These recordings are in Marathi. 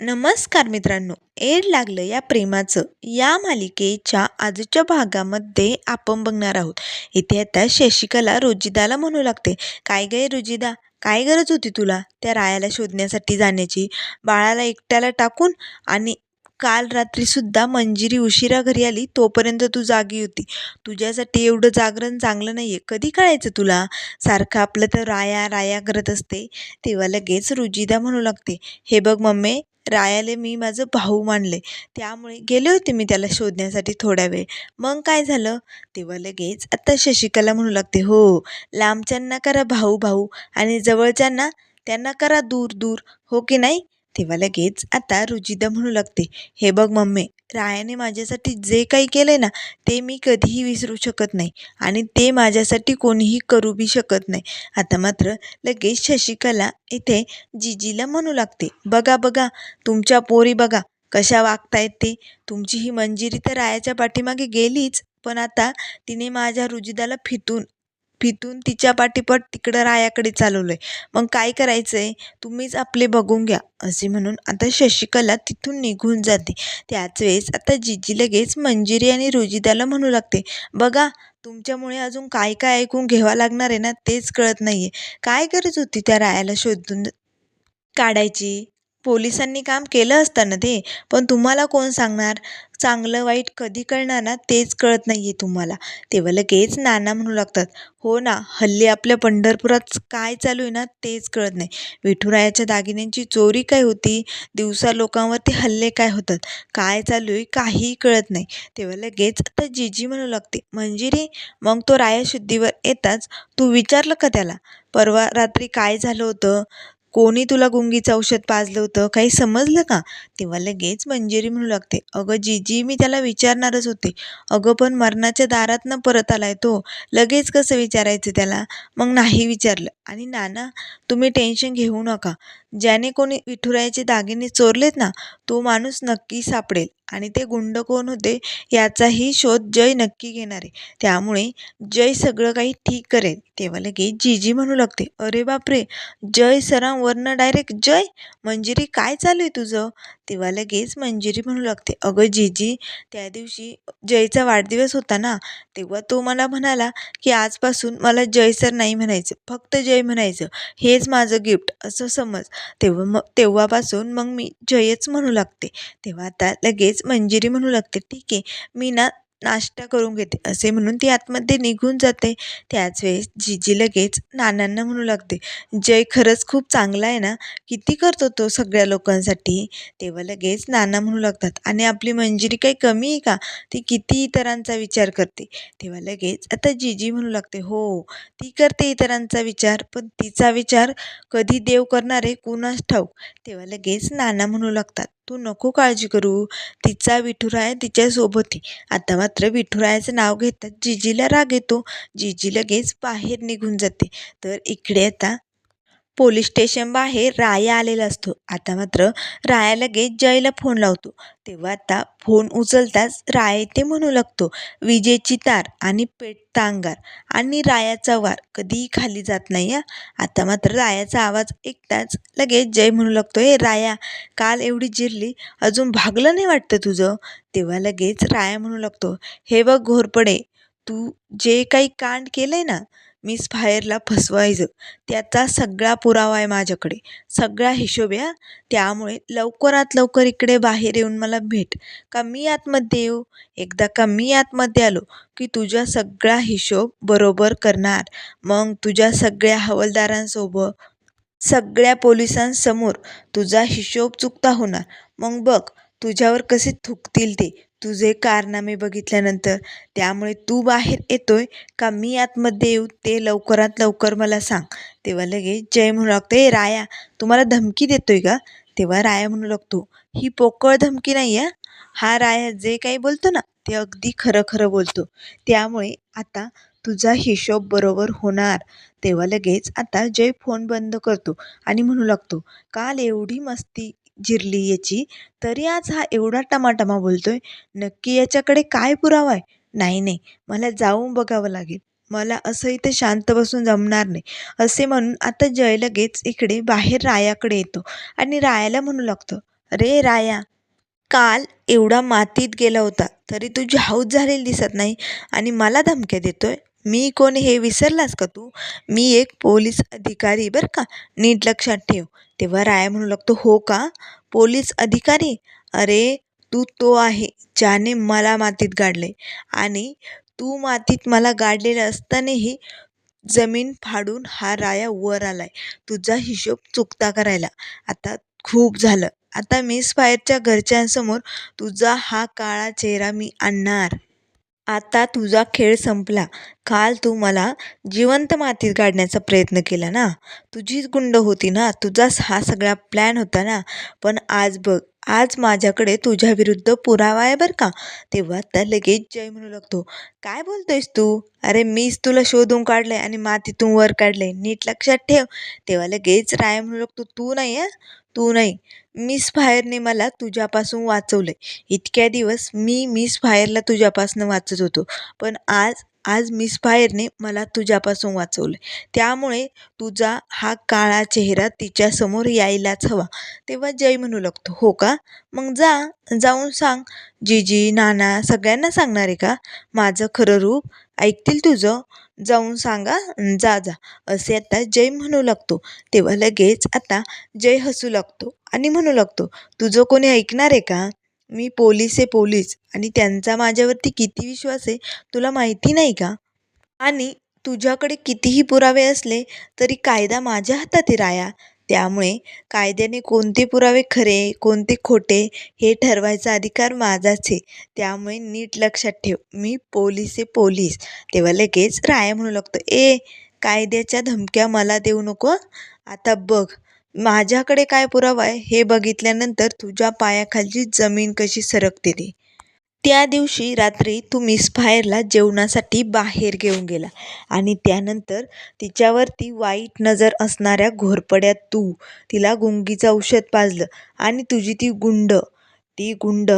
नमस्कार मित्रांनो एड लागलं या प्रेमाचं. या मालिकेच्या आजच्या भागामध्ये आपण बघणार आहोत. इथे आता शशिकला रोजिदाला म्हणू लागते काय गे रुजिदा? काय गरज होती तुला त्या रायाला शोधण्यासाठी जाण्याची? बाळाला एकट्याला टाकून आणि काल रात्रीसुद्धा मंजिरी उशिरा घरी आली तोपर्यंत तू जागी होती. तुझ्यासाठी एवढं जागरण चांगलं नाही आहे कधी कळायचं तुला? सारखं आपलं तर राया राया करत असते. तेव्हा लगेच रुजिदा म्हणू लागते हे बघ मम्मी रायाले मी माझं भाऊ मानले. त्यामुळे गेले होते मी त्याला शोधण्यासाठी थोड्या वेळ. मग काय झालं? तेव्हा लगेच आत्ता शशिकला म्हणू लागते हो लांबच्यांना करा भाऊ भाऊ आणि जवळच्यांना त्यांना करा दूर दूर. हो की नाही? तेव्हा लगेच आता रुजिदा म्हणू लागते. हे बघ मम्मी रायाने माझ्यासाठी जे काही केलं ना ते मी कधीही विसरू शकत नाही आणि ते माझ्यासाठी कोणीही करू बी शकत नाही. आता मात्र लगेच शशिकला इथे जिजीला म्हणू लागते बघा बघा तुमच्या पोरी बघा कशा वागतायत ते. तुमची ही मंजिरी तर रायाच्या पाठीमागे गेलीच पण आता तिने माझ्या रुजिदाला फितून फितून तिच्या पाठीपट तिकडं रायाकडे चालवलं आहे मग काय करायचं आहे तुम्हीच आपले बघून घ्या. असे म्हणून आता शशिकला तिथून निघून जाते. त्याच वेळेस आता जिजी लगेच मंजिरी आणि रुजिदाला म्हणू लागते बघा तुमच्यामुळे अजून काय काय ऐकून घ्यावं लागणार आहे ना तेच कळत नाही आहे काय गरज होती त्या रायाला शोधून काढायची? पोलिसांनी काम केलं असतं ना ते. पण तुम्हाला कोण सांगणार? चांगलं वाईट कधी कळणार ना तेच कळत नाही आहे तुम्हाला तेव्हा लगेच नाना म्हणू लागतात. हो ना हल्ली आपल्या पंढरपुरात काय चालू आहे ना तेच कळत नाही. विठुरायाच्या दागिन्यांची चोरी काय होती? दिवसा लोकांवरती हल्ले काय होतात? काय चालू आहे? काहीही कळत नाही. तेव्हा लगेच आता जीजी म्हणू लागते. म्हणजे मंजिरी मग तो रायाशुद्धीवर येताच? तू विचारलं का त्याला? परवा रात्री काय झालं होतं? कोणी तुला गुंगीचं औषध पाजलं होतं? काही समजलं का? तेव्हा लगेच मंजिरी म्हणू लागते. अगं जीजी मी त्याला विचारणारच होते. अगं पण मरणाच्या दारातनं परत आलाय तो. लगेच कसं विचारायचं त्याला? मग नाही विचारलं. आणि नाना तुम्ही टेन्शन घेऊ नका. ज्याने कोणी विठुरायाचे दागिने चोरलेत ना तो माणूस नक्की सापडेल. आणि ते गुंड कोण होते याचाही शोध जय नक्की घेणार. आहे त्यामुळे जय सगळं काही ठीक करेल. तेव्हा लगेच जीजी म्हणू लागते अरे बापरे! जय सरांवरनं डायरेक्ट जय? मंजिरी काय चालू आहे तुझं? तेव्हा लगेच मंजिरी म्हणू लागते अगं जीजी त्या दिवशी जयचा वाढदिवस होता ना तेव्हा तो मला म्हणाला की आजपासून मला जय सर नाही म्हणायचं फक्त जय म्हणायचं. हेच माझं गिफ्ट असं समज. तेव्हा मग तेव्हापासून मग मी जयच म्हणू लागते. तेव्हा आता लगेच मंजिरी म्हणू लागते. ठीक आहे. मी ना नाश्ता करून घेते असे म्हणून ती आतमध्ये निघून जाते. त्याच वेळेस जिजी लगेच नानांना म्हणू लागते जय खरंच खूप चांगला आहे ना? किती करतो तो सगळ्या लोकांसाठी? तेव्हा लगेच नाना म्हणू लागतात आणि आपली मंजिरी काही कमी आहे का? ती किती इतरांचा विचार करते. तेव्हा लगेच आता जिजी म्हणू लागते हो ती करते इतरांचा विचार पण तिचा विचार कधी देव करणार आहे कुणास ठाऊक? तेव्हा लगेच नाना म्हणू लागतात तू नको काळजी करू. तिचा विठुराय तिच्यासोबत. आता मात्र विठुरायाचं नाव घेतात जिजीला राग येतो. जिजी लगेच बाहेर निघून जाते. तर इकडे आता पोलीस स्टेशन बाहेर राया आलेला असतो. आता मात्र राया लगेच जयला फोन लावतो. तेव्हा आता फोन उचलताच राय ते म्हणू लागतो विजेची तार आणि पेटता अंगार आणि रायाचा वार कधीही खाली जात नाही या आता मात्र रायाचा आवाज ऐकताच लगेच जय म्हणू लागतो हे राया काल एवढी जिरली अजून भागलं नाही वाटतं तुझं? तेव्हा लगेच राया म्हणू लागतो हे बघ घोरपडे तू जे काही कांड केलंय ना मिस फायरला फसवायचं. त्याचा सगळा पुरावा आहे माझ्याकडे. सगळा हिशोब आहे त्यामुळे लवकरात लवकर इकडे बाहेर येऊन मला भेट. का मी आतमध्ये येऊ? एकदा का मी आतमध्ये आलो? की तुझा सगळा हिशोब बरोबर करणार. मग तुझ्या सगळ्या हवालदारांसोबत सगळ्या पोलिसांसमोर तुझा हिशोब चुकता होणार. मग बघ तुझ्यावर कसे थुकतील ते. तुझे कारनामे बघितल्यानंतर त्यामुळे तू बाहेर येतोय का मी आतमध्ये येऊ? ते लवकरात लवकर मला सांग. तेव्हा लगेच जय म्हणू लागतो ए राया तुम्हाला धमकी देतोय का? तेव्हा राया म्हणू लागतो ही पोकळ धमकी नाही आहे हा राया जे काही बोलतो ना ते अगदी खरं खरं बोलतो. त्यामुळे आता तुझा हिशोब बरोबर होणार. तेव्हा लगेच आता जय फोन बंद करतो आणि म्हणू लागतो काल एवढी मस्ती जिरली याची तरी आज हा एवढा टमाटमा बोलतो आहे नक्की याच्याकडे काय पुरावा आहे? नाही नाही. मला जाऊन बघावं लागेल. मला असं इथे शांत बसून जमणार नाही. असे म्हणून आता जय लगेच इकडे बाहेर रायाकडे येतो आणि रायाला म्हणू लागतो अरे राया काल एवढा मातीत गेला होता तरी तुझी हौस झालेली दिसत नाही आणि मला धमक्या देतोय? मी कोण हे विसरलास का तू? मी एक पोलीस अधिकारी बरं का? नीट लक्षात ठेव. तेव्हा राया म्हणू लागतो हो का? पोलीस अधिकारी? अरे तू तो आहे ज्याने मला मातीत गाडले आणि तू मातीत मला गाडलेलं असतानाही जमीन फाडून हा राया वर आलाय. तुझा हिशोब चुकता करायला. आता खूप झालं. आता मिस फायरच्या घरच्यांसमोर तुझा हा काळा चेहरा मी आणणार. आता तुझा खेळ संपला. काल तू मला जिवंत मातीत गाडण्याचा प्रयत्न केला ना. तुझीच गुंड होती ना. तुझाच हा सगळा प्लॅन होता ना. पण आज बघ आज माझ्याकडे तुझ्या विरुद्ध पुरावा आहे बरं का? तेव्हा त्या लगेच जय म्हणू लागतो. काय बोलतोयस तू? अरे मीच तुला शोधून काढलंय आणि मातीतून वर काढलंय. नीट लक्षात ठेव. तेव्हा लगेच राय म्हणू लागतो तू नाही आहे तू नाही. मिस फायरने मला तुझ्यापासून वाचवलंय. इतक्या दिवस मी मिस फायरला तुझ्यापासून वाचत होतो. पण आज आज मिस फायरने मला तुझ्यापासून वाचवलं त्यामुळे तुझा हा काळा चेहरा तिच्यासमोर यायलाच हवा. तेव्हा जय म्हणू लागतो. हो का? मग जा जाऊन सांग. जीजी नाना सगळ्यांना सांगणार आहे का? माझं खरं रूप ऐकतील तुझं? जाऊन सांगा. जा जा. असे आता जय म्हणू लागतो. तेव्हा लगेच आता जय हसू लागतो आणि म्हणू लागतो तुझं कोणी ऐकणार आहे का? मी पोलीस आहे पोलीस आणि त्यांचा माझ्यावरती किती विश्वास आहे तुला माहिती नाही का? आणि तुझ्याकडे कितीही पुरावे असले तरी कायदा माझ्या हातात आहे राया. त्यामुळे कायद्याने कोणते पुरावे खरे कोणते खोटे हे ठरवायचा अधिकार माझाच आहे. त्यामुळे नीट लक्षात ठेव मी पोलीस आहे पोलीस. तेव्हा लगेच राया म्हणू लागतो ए कायद्याच्या धमक्या मला देऊ नको आता बघ माझ्याकडे काय पुरावा आहे हे बघितल्यानंतर तुझ्या पायाखालची जमीन कशी सरकते ते? त्या दिवशी रात्री तू मिस फायरला जेवणासाठी बाहेर घेऊन गेला आणि त्यानंतर तिच्यावरती वाईट नजर असणाऱ्या घोरपड्यात तू तिला गुंगीचं औषध पाजलं आणि तुझी ती गुंड ती गुंड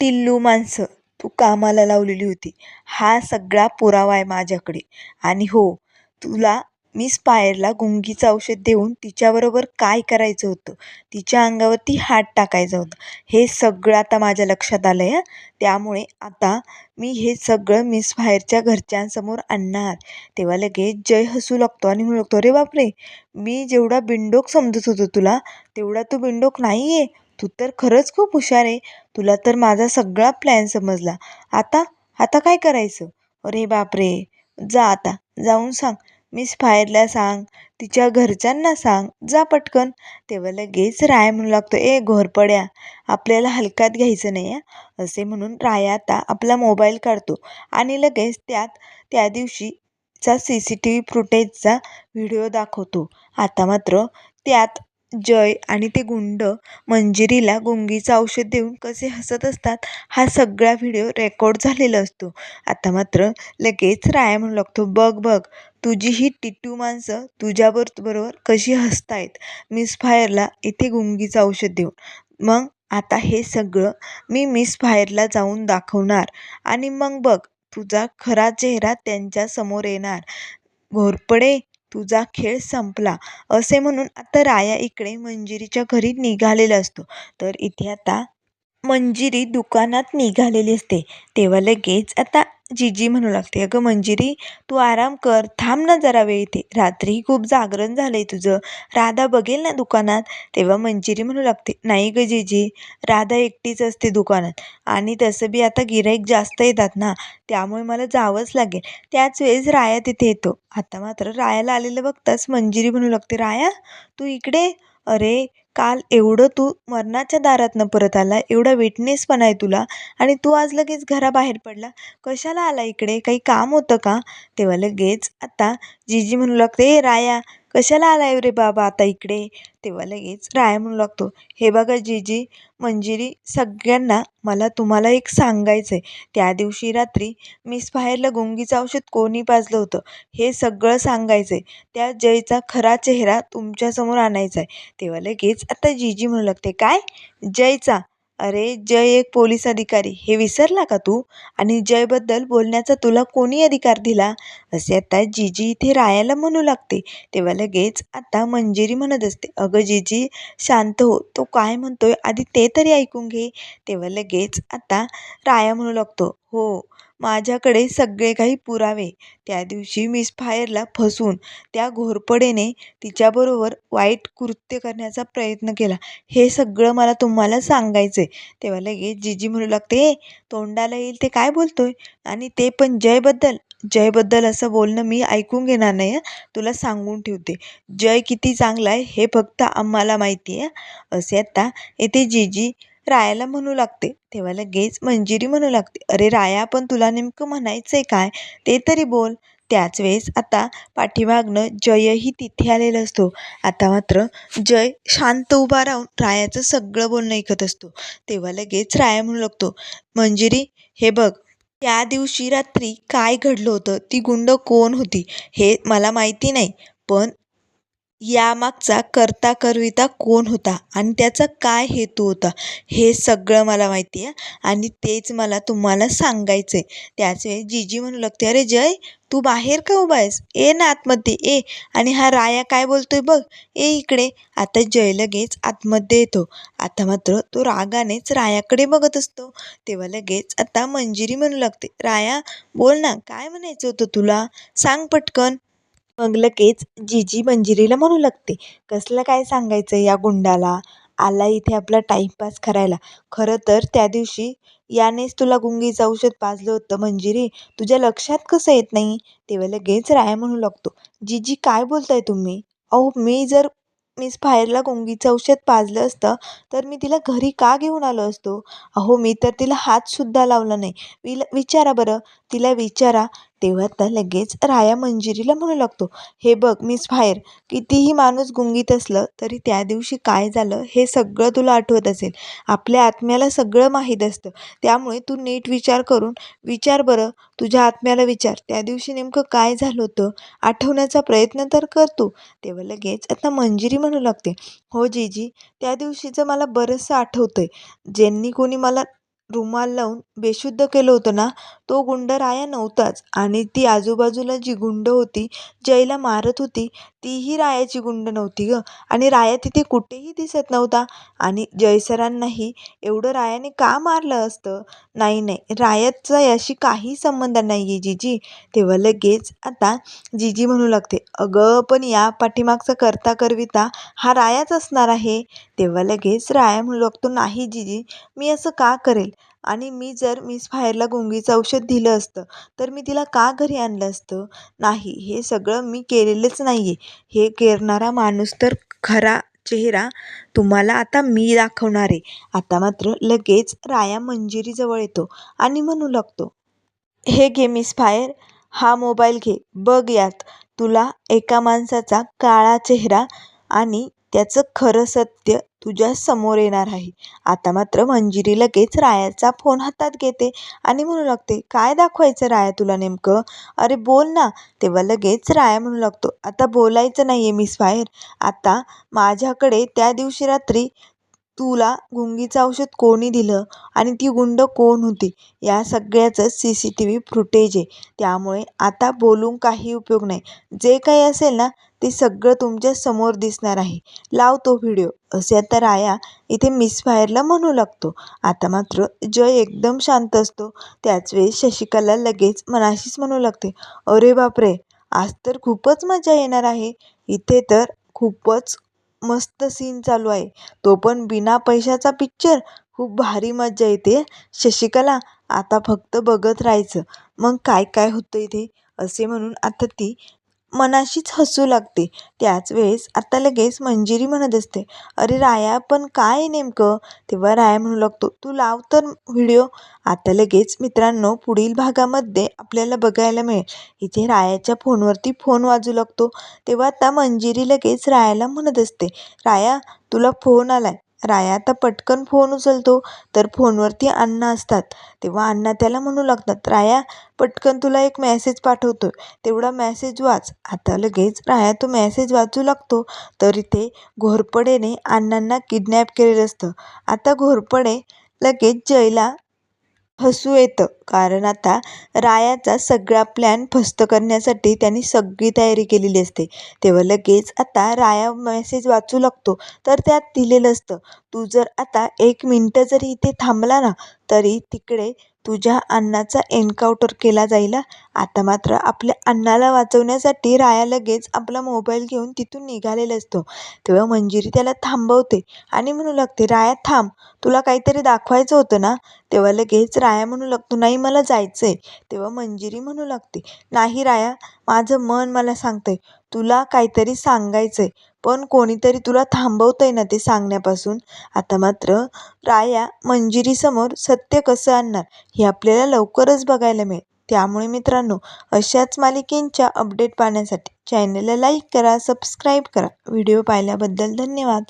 टिल्लू माणसं तू कामाला लावलेली होती. हा सगळा पुरावा आहे माझ्याकडे. आणि हो तुला मी स्पायरला गुंगीचं औषध देऊन तिच्याबरोबर काय करायचं होतं? तिच्या अंगावरती हात टाकायचा होता. हे सगळं आता माझ्या लक्षात आलं आहे त्यामुळे आता मी हे सगळं मिस फायरच्या घरच्यांसमोर आणणार. तेव्हा लगेच जय हसू लागतो आणि म्हणू लागतो अरे बापरे! मी जेवढा बिंडोक समजत होतो तुला तेवढा तू बिंडोक नाही आहे तू तर खरंच खूप हुशार आहे. तुला तर माझा सगळा प्लॅन समजला. आता आता काय करायचं? अरे बापरे! जा आता. जाऊन सांग. मिस फायरला सांग तिच्या घरच्यांना सांग जा पटकन. तेव्हा लगेच राय म्हणू लागतो ए घोरपड्या आपल्याला हलक्यात घ्यायचं नाही आहे असे म्हणून राय आता आपला मोबाईल काढतो आणि लगेच त्यात त्या दिवशीचा सी सी टी व्ही फुटेजचा व्हिडिओ दाखवतो. आता मात्र त्यात जय आणि ते गुंड मंजिरीला गुंगीचं औषध देऊन कसे हसत असतात हा सगळा व्हिडिओ रेकॉर्ड झालेला असतो. आता मात्र लगेच राया म्हणू लागतो बघ बघ तुझी ही टिट्टू माणसं तुझ्याबर बरोबर कशी हसतायत. मिस फायरला इथे गुंगीचं औषध देऊन. मग आता हे सगळं मी मिस फायरला जाऊन दाखवणार आणि मग बघ तुझा खरा चेहरा त्यांच्यासमोर येणार. घोरपडे तुझा खेळ संपला. असे म्हणून आता राया इकडे मंजिरीच्या घरी निघालेला असतो. तर इथे आता मंजिरी दुकानात निघालेली असते. तेव्हा लगेच आता जीजी म्हणू लागते अगं मंजिरी तू आराम कर थांब ना जरा वेळ इथे. रात्री खूप जागरण झालं आहे तुझं. राधा बघेल ना दुकानात? तेव्हा मंजिरी म्हणू लागते नाही गं जीजी राधा एकटीच असते दुकानात आणि तसं बी आता गिराईक जास्त येतात ना त्यामुळे मला जावंच लागेल. त्याच वेळेस राया तिथे येतो. आता मात्र रायाला आलेलं बघताच मंजिरी म्हणू लागते राया तू इकडे? अरे काल एवढं तू मरणाच्या दारातनं परत आला एवढा विटनेसपणा आहे तुला आणि तू आज लगेच घराबाहेर पडला. कशाला आला इकडे? काही काम होतं का? तेव्हा लगेच आता जीजी म्हणू लागते ए राया कशाला आलाय रे बाबा आता इकडे? तेव्हा लगेच राया म्हणू लागतो हे बघा जीजी मंजिरी सगळ्यांना मला तुम्हाला एक सांगायचं आहे त्या दिवशी रात्री मिस बाहेरला गुंगीचं औषध कोणी पाजलं होतं? हे सगळं सांगायचं आहे त्या जयचा खरा चेहरा तुमच्यासमोर आणायचा आहे तेव्हा लगेच आता जीजी म्हणू लागते काय? जयचा? अरे जय एक पोलीस अधिकारी हे विसरला का तू? आणि जयबद्दल बोलण्याचा तुला कोणी अधिकार दिला? असे आता जीजी इथे रायाला म्हणू लागते. तेव्हा लगेच आता मंजिरी म्हणत असते. अगं जीजी शांत हो. तो काय म्हणतोय आधी ते तरी ऐकून घे. तेव्हा लगेच आता राया म्हणू लागतो. हो माझ्याकडे सगळे काही पुरावे. त्या दिवशी मिस फायरला फसवून त्या घोरपडेने तिच्याबरोबर वाईट कृत्य करण्याचा प्रयत्न केला. हे सगळं मला तुम्हाला सांगायचं आहे तेव्हा लगेच जीजी म्हणू लागते "ए, तोंडाला येईल ते काय बोलतो आहे आणि ते पण जयबद्दल जयबद्दल असं बोलणं मी ऐकून घेणार नाही तुला सांगून ठेवते. जय किती चांगला आहे हे फक्त आम्हाला माहिती आहे असे आता येथे जीजी. रायाला म्हणू लागते. तेव्हा लगेच मंजिरी म्हणू लागते. अरे राया पण तुला नेमकं म्हणायचं आहे काय? ते तरी बोल. त्याच वेळेस आता पाठीमागनं जयही तिथे आलेला असतो. आता मात्र जय शांत उभा राहून रायाचं सगळं बोलणं ऐकत असतो. तेव्हा लगेच राया म्हणू लागतो मंजिरी हे बघ त्या दिवशी रात्री काय घडलं होतं? ती गुंड कोण होती? हे मला माहिती नाही. पण यामागचा करता करविता कोण होता आणि त्याचा काय हेतू होता हे सगळं मला माहिती आहे आणि तेच मला तुम्हाला सांगायचं आहे त्याच वेळेस जीजी म्हणू लागते अरे जय तू बाहेर का उभा आहेस? ए ना आतमध्ये ए. आणि हा राया काय बोलतोय बघ ए इकडे. आता जय लगेच आतमध्ये येतो. आता मात्र तो रागानेच रायाकडे बघत असतो. तेव्हा लगेच आता मंजिरी म्हणू लागते राया बोल ना काय म्हणायचं होतं तुला? सांग पटकन. मग लगेच जीजी मंजिरीला म्हणू लागते कसलं काय सांगायचं या गुंडाला? आला इथे आपला टाईमपास करायला. खरं तर त्या दिवशी यानेच तुला गुंगीचं औषध पाजलं होतं मंजिरी. तुझ्या लक्षात कसं येत नाही? तेव्हा लगेच राया म्हणू लागतो जीजी काय बोलताय तुम्ही? अहो मी जर मिस फायरला गुंगीचं औषध पाजलं असतं तर मी तिला घरी का घेऊन आलो असतो? अहो मी तर तिला हातसुद्धा लावला नाही. विला विचारा बरं. तिला विचारा तेव्हा आता लगेच राया मंजिरीला म्हणू लागतो हे बघ मिस फायर कितीही माणूस गुंगीत असलं तरी त्या दिवशी काय झालं हे सगळं तुला आठवत असेल. आपल्या आत्म्याला सगळं माहीत असतं. त्यामुळे तू नीट विचार करून विचार बरं. तुझ्या आत्म्याला विचार. त्या दिवशी नेमकं काय झालं होतं? आठवण्याचा प्रयत्न तर कर तू. तेव्हा लगेच आता मंजिरी म्हणू लागते हो जीजी त्या दिवशीचं मला बरंचसं आठवतं आहे ज्यांनी कोणी मला रुमाल लावून बेशुद्ध केलं होतं ना? तो गुंड राया नव्हताच. आणि ती आजूबाजूला जी गुंड होती जयला मारत होती तीही रायाची गुंड नव्हती गं. आणि राया तिथे कुठेही दिसत नव्हता. आणि जयसरांनाही एवढं रायाने का मारलं असतं? नाही नाही. रायाचा याशी काही संबंध नाही आहे जीजी. तेव्हा लगेच आता जीजी म्हणू लागते अगं पण या पाठीमागचा करता करविता हा रायाच असणार आहे. तेव्हा लगेच राया म्हणू लागतो नाही जीजी. मी असं का करेल? आणि मी जर मिस फायरला गुंगीचं औषध दिलं असतं तर मी तिला का घरी आणलं असतं? नाही हे सगळं मी केलेलंच नाही आहे हे करणारा माणूस तर खरा चेहरा तुम्हाला आता मी दाखवणार आहे. आता मात्र लगेच राया मंजिरीजवळ येतो आणि म्हणू लागतो हे घे मिस फायर हा मोबाईल घे बघ यात तुला एका माणसाचा काळा चेहरा आणि त्याचं खरं सत्य तुझ्या समोर येणार आहे. आता मात्र मंजिरी लगेच रायाचा फोन हातात घेते आणि म्हणू लागते काय दाखवायचं राया तुला नेमकं? अरे बोल ना. तेव्हा लगेच राया म्हणू लागतो आता बोलायचं नाही आहे मिस फायर आता माझ्याकडे त्या दिवशी रात्री तुला गुंगीचं औषध कोणी दिलं आणि ती गुंड कोण होती? या सगळ्याचं C C T V footage आहे. त्यामुळे आता बोलून काही उपयोग नाही. जे काही असेल ना ते सगळं तुमच्यासमोर दिसणार आहे. लाव तो व्हिडिओ असे आता राया इथे मिस फायरला म्हणू लागतो. आता मात्र जय एकदम शांत असतो. त्याच वेळेस शशिकला लगेच मनाशीच म्हणू लागते. अरे बापरे! आज तर खूपच मजा येणार आहे. इथे तर खूपच मस्त सीन चालू आहे. तो पण बिना पैशाचा पिक्चर खूप भारी मज्जा येते. शशिकला आता फक्त बघत राहायचं. मग काय काय होतं इथे असे म्हणून आता ती मनाशीच हसू लागते. त्याच वेळेस आता लगेच मंजिरी म्हणत असते अरे राया पण काय नेमकं? तेव्हा राया म्हणू लागतो तू लाव तर व्हिडिओ. आता लगेच मित्रांनो पुढील भागामध्ये आपल्याला बघायला मिळेल. इथे रायाच्या फोनवरती फोन वाजू लागतो. तेव्हा आता मंजिरी लगेच रायाला म्हणत असते राया तुला फोन आलाय. राया आता पटकन फोन उचलतो. तर फोनवरती अण्णा असतात. तेव्हा अण्णा त्याला म्हणू लागतात राया पटकन तुला एक मेसेज पाठवतो. तेवढा मेसेज वाच. आता लगेच राया तो मेसेज वाचू लागतो. तर इथे घोरपडेने अण्णांना किडनॅप केलेलं असतं. आता घोरपडे लगेच जयला हसू येतं. कारण आता रायाचा सगळा प्लॅन फस्त करण्यासाठी त्यांनी सगळी तयारी केलेली असते. तेव्हा लगेच आता राया मेसेज वाचू लागतो. तर त्यात दिलेलं असतं. तू जर आता एक मिनटं जरी इथे थांबला ना तरी तिकडे तुझ्या अण्णाचा एन्काउंटर केला जाईल. आता मात्र आपल्या अण्णाला वाचवण्यासाठी राया लगेच आपला मोबाईल घेऊन तिथून निघालेला असतो. तेव्हा मंजिरी त्याला थांबवते आणि म्हणू लागते राया थांब. तुला काहीतरी दाखवायचं होतं ना? तेव्हा लगेच राया म्हणू लागतो नाही मला जायचं आहे तेव्हा मंजिरी म्हणू लागते नाही राया माझं मन मला सांगतंय. तुला काहीतरी सांगायचं आहे पण कोणीतरी तुला थांबवतं आहे ना ते सांगण्यापासून? आता मात्र राया मंजिरीसमोर सत्य कसं आणणार हे आपल्याला लवकरच बघायला मिळेल. त्यामुळे मित्रांनो अशाच मालिकेंच्या अपडेट पाहण्यासाठी चॅनलला लाईक करा सबस्क्राईब करा. व्हिडिओ पाहिल्याबद्दल धन्यवाद.